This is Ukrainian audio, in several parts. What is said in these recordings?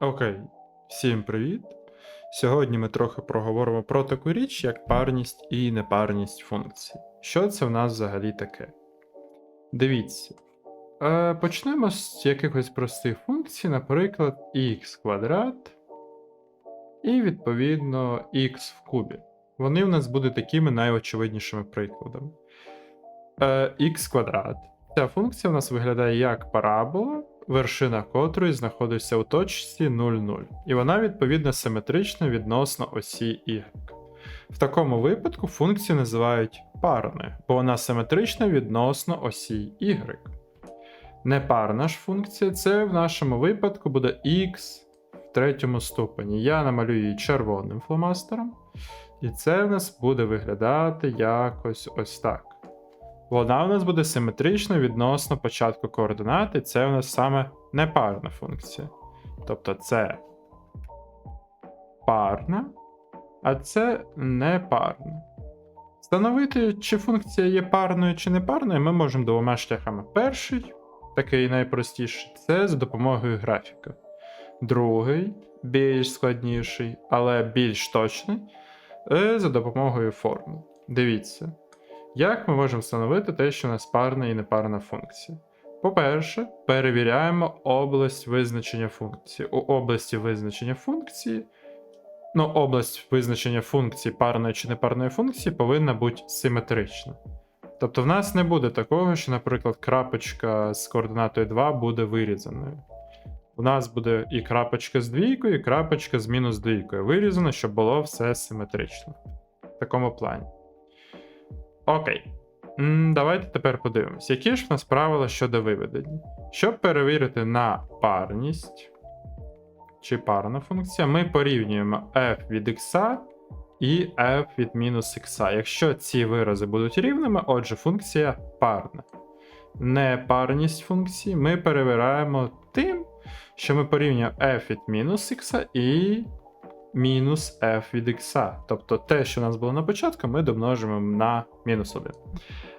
Окей, всім привіт. Сьогодні ми трохи проговоримо про таку річ, як парність і непарність функцій. Що це в нас взагалі таке? Дивіться. Е, почнемо з якихось простих функцій, наприклад, x квадрат і відповідно x в кубі. Вони в нас будуть такими найочевиднішими прикладами. Е, x квадрат. Ця функція в нас виглядає як парабола, вершина котрої знаходиться у точці 0,0. І вона відповідно симетрична відносно осі y. В такому випадку функцію називають парною, бо вона симетрична відносно осі y. Непарна ж функція це в нашому випадку буде x в третьому ступені. Я намалюю її червоним фломастером. І це в нас буде виглядати якось ось так. Вона у нас буде симетрична відносно початку координати, це у нас саме непарна функція. Тобто це парна, а це непарна. Встановити, чи функція є парною чи непарною, ми можемо двома шляхами. Перший, такий найпростіший, це за допомогою графіка. Другий, більш складніший, але більш точний, е, за допомогою формул. Дивіться. Як ми можемо встановити те, що у нас парна і непарна функція? По-перше, перевіряємо область визначення функції. У області визначення функції, ну, область визначення функції парної чи непарної функції повинна бути симетрична. Тобто в нас не буде такого, що, наприклад, крапочка з координатою 2 буде вирізаною. У нас буде і крапочка з двійкою, і крапочка з мінус двійкою вирізано, щоб було все симетрично. В такому плані. Окей. Давайте тепер подивимось, які ж в нас правила щодо виведення. Щоб перевірити на парність чи парна функція, ми порівнюємо f від x і f від мінус x. Якщо ці вирази будуть рівними, отже, функція парна. Непарність функції ми перевіряємо тим, що ми порівнюємо f від мінус x і мінус f від x. Тобто те, що у нас було на початку, ми домножимо на мінус 1.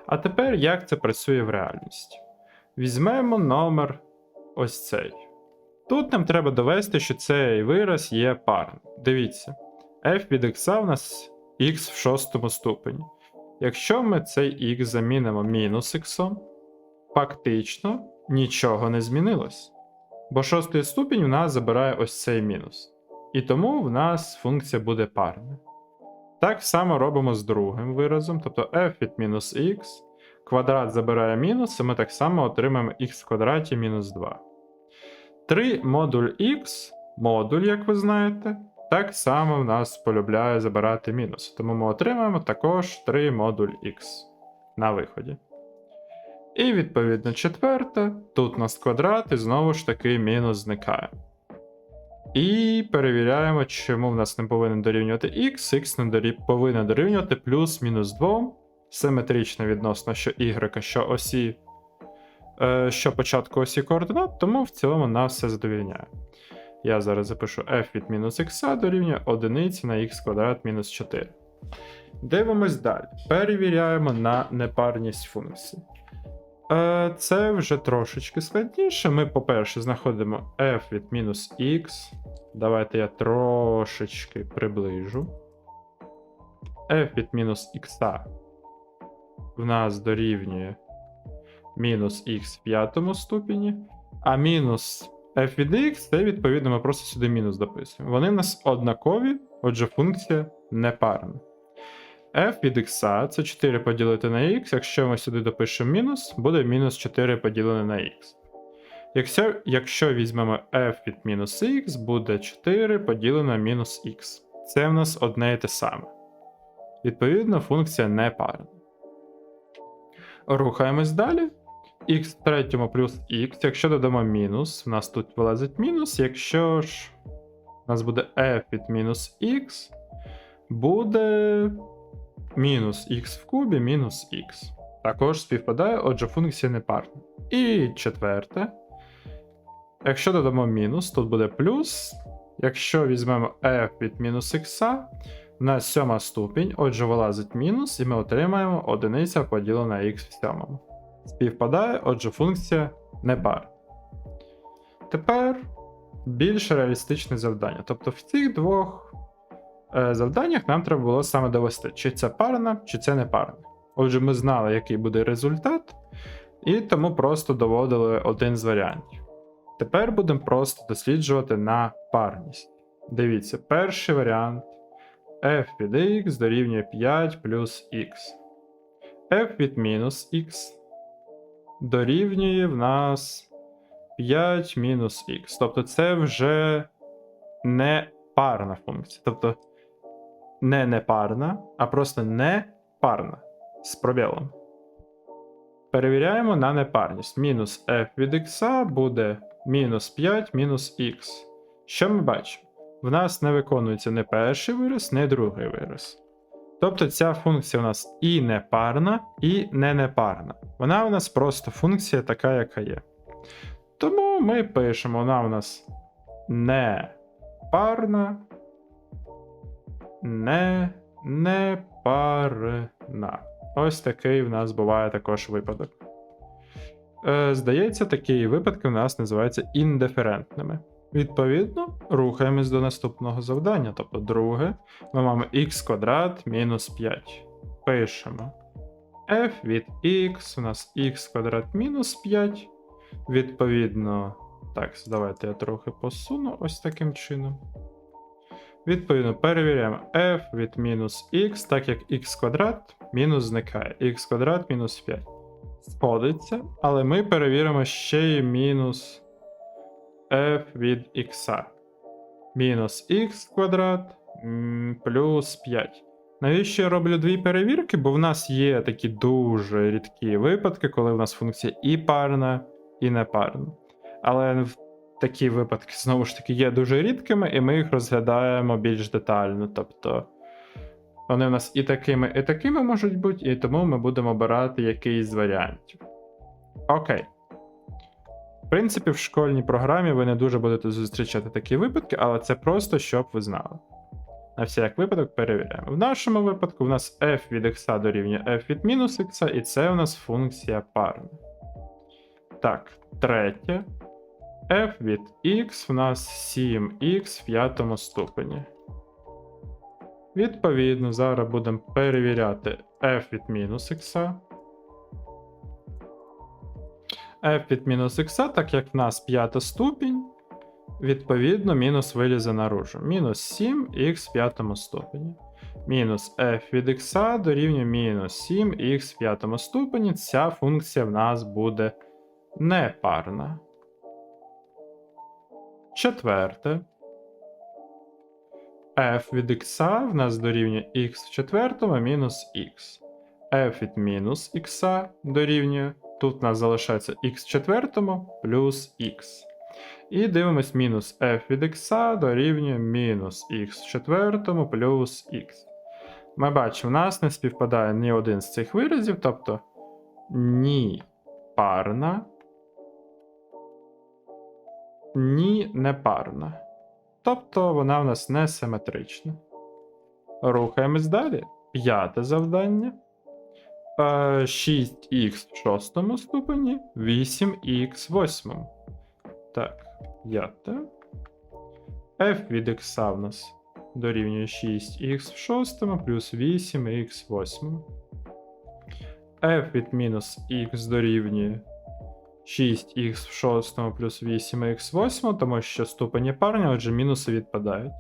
А тепер як це працює в реальності? Візьмемо номер ось цей. Тут нам треба довести, що цей вираз є парним. Дивіться, f від x у нас x в шостому ступені. Якщо ми цей x замінимо мінус x, фактично нічого не змінилось. Бо шостий ступінь у нас забирає ось цей мінус. І тому в нас функція буде парна. Так само робимо з другим виразом, тобто f від мінус x, квадрат забирає мінус, і ми так само отримаємо x в квадраті мінус 2. 3 модуль x, модуль, як ви знаєте, так само в нас полюбляє забирати мінус. Тому ми отримаємо також 3 модуль x на виході. І відповідно четверте, тут у нас квадрат, і знову ж таки мінус зникає. І перевіряємо, чому в нас не повинен дорівнювати x, x не дорів... повинен дорівнювати плюс-мінус 2, симетрично відносно що y, що осі, е, що початку осі координат, тому в цілому нас все задовільняє. Я зараз запишу f від мінус x дорівнює 1 на x квадрат мінус 4. Дивимось далі. Перевіряємо на непарність функцій. Е, Це вже трошечки складніше. Ми, по-перше, знаходимо f від мінус x. Давайте я трошечки приближу. f від мінус x в нас дорівнює мінус x в п'ятому ступені. А мінус f від x, це відповідно ми просто сюди мінус дописуємо. Вони в нас однакові, отже, функція непарна f від x це 4 поділити на x. Якщо ми сюди допишемо мінус, буде мінус 4 поділене на x. Якщо якщо візьмемо f від мінус x, буде 4 поділене на мінус x. Це в нас одне і те саме. Відповідно, функція не парна. Рухаємось далі. в третьому плюс x. Якщо додамо мінус, у нас тут вилазить мінус. Якщо ж у нас буде f від мінус x, буде мінус х в кубі мінус х. Також співпадає, отже, функція непарна. І четверте. Якщо додамо мінус, тут буде плюс. Якщо візьмемо f від мінус х, на сьома ступінь, отже, вилазить мінус, і ми отримаємо одиниця поділена на х в сьомому. Співпадає, отже, функція непарна. Тепер більш реалістичне завдання. Тобто в цих двох завданнях нам треба було саме довести, чи це парна, чи це не парна. Отже, ми знали, який буде результат, і тому просто доводили один з варіантів. Тепер будемо просто досліджувати на парність. Дивіться, перший варіант f від x дорівнює 5 плюс x. f від мінус x дорівнює в нас 5 мінус x. Тобто це вже не парна функція. Тобто не непарна, а просто не парна з пробілом. Перевіряємо на непарність. Мінус f від x буде мінус 5 мінус x. Що ми бачимо? В нас не виконується не перший вираз, не другий вираз. Тобто ця функція у нас і непарна, і не непарна. Вона у нас просто функція така, яка є. Тому ми пишемо, вона у нас не парна, не непарна. Ось такий в нас буває також випадок. Е, здається, такі випадки в нас називаються індиферентними. Відповідно, рухаємось до наступного завдання. Тобто, друге, ми маємо х квадрат мінус 5. Пишемо f від x, у нас х квадрат мінус 5. Відповідно, так, давайте я трохи посуну ось таким чином. Відповідно, перевіряємо f від мінус x, так як x квадрат мінус зникає. x квадрат мінус 5. Сходиться, але ми перевіримо ще й мінус f від x. Мінус x квадрат плюс 5. Навіщо я роблю дві перевірки? Бо в нас є такі дуже рідкі випадки, коли в нас функція і парна, і непарна. Але в такі випадки, знову ж таки, є дуже рідкими, і ми їх розглядаємо більш детально. Тобто вони в нас і такими, і такими можуть бути, і тому ми будемо обирати якийсь з варіантів. Окей. В принципі, в школьній програмі ви не дуже будете зустрічати такі випадки, але це просто щоб ви знали. На всяк випадок перевіряємо. В нашому випадку в нас f від x дорівнює f від мінус x, і це у нас функція парна. Так, третє. F від x в нас 7x в п'ятому ступені. Відповідно, зараз будемо перевіряти f від мінус x. f від мінус x, так як в нас п'ята ступінь, відповідно, мінус вилізе наружу. Мінус 7х в п'ятому ступені. Мінус f від x дорівнює мінус 7х в п'ятому ступені. Ця функція в нас буде непарна. Четверте. f від x в нас дорівнює x в четвертому мінус x. f від мінус x дорівнює. Тут у нас залишається x в четвертому плюс x. І дивимось мінус f від x дорівнює мінус x в четвертому плюс x. Ми бачимо, у нас не співпадає ні один з цих виразів, тобто ні парна, ні непарна. Тобто вона в нас не симетрична. Рухаємось далі. П'яте завдання. 6х в шостому ступені, 8х в восьмому. Так, п'яте. f від x в нас дорівнює 6х в шостому плюс 8х в восьмому. f від мінус х дорівнює 6х в шостому плюс 8х в восьмому, тому що ступені парні, отже, мінуси відпадають.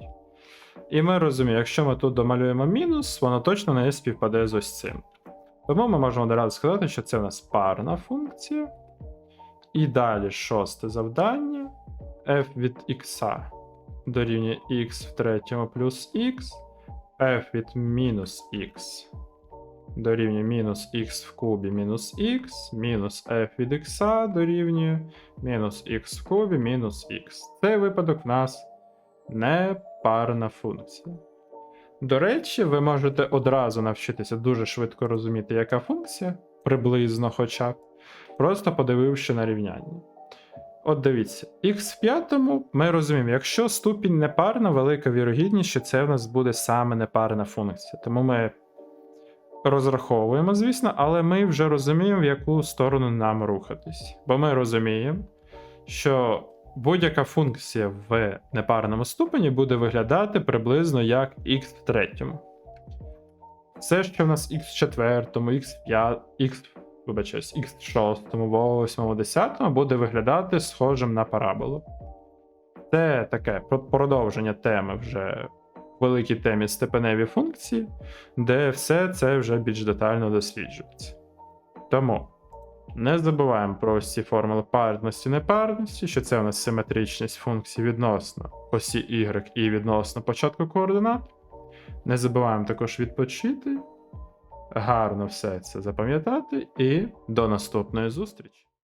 І ми розуміємо, якщо ми тут домалюємо мінус, воно точно не співпаде з ось цим. Тому ми можемо одразу сказати, що це у нас парна функція. І далі шосте завдання. f від x дорівнює x в третьому плюс x, f від мінус x дорівнює мінус x в кубі мінус x, мінус f від x дорівнює мінус x в кубі мінус x. Цей випадок в нас непарна функція. До речі, ви можете одразу навчитися дуже швидко розуміти, яка функція, приблизно хоча б, просто подививши на рівняння. От дивіться, х в п'ятому ми розуміємо, якщо ступінь непарна, велика вірогідність, що це в нас буде саме непарна функція. Тому ми розраховуємо, звісно, але ми вже розуміємо, в яку сторону нам рухатись. Бо ми розуміємо, що будь-яка функція в непарному ступені буде виглядати приблизно як x в третьому. Все, що в нас x в четвертому, x в x, вибачаюсь, x в шостому, восьмому, десятому буде виглядати схожим на параболу. Це таке продовження теми вже великій темі степеневі функції, де все це вже більш детально досліджується. Тому не забуваємо про ці формули парності непарності, що це у нас симетричність функцій відносно осі y і відносно початку координат. Не забуваємо також відпочити, гарно все це запам'ятати і до наступної зустрічі!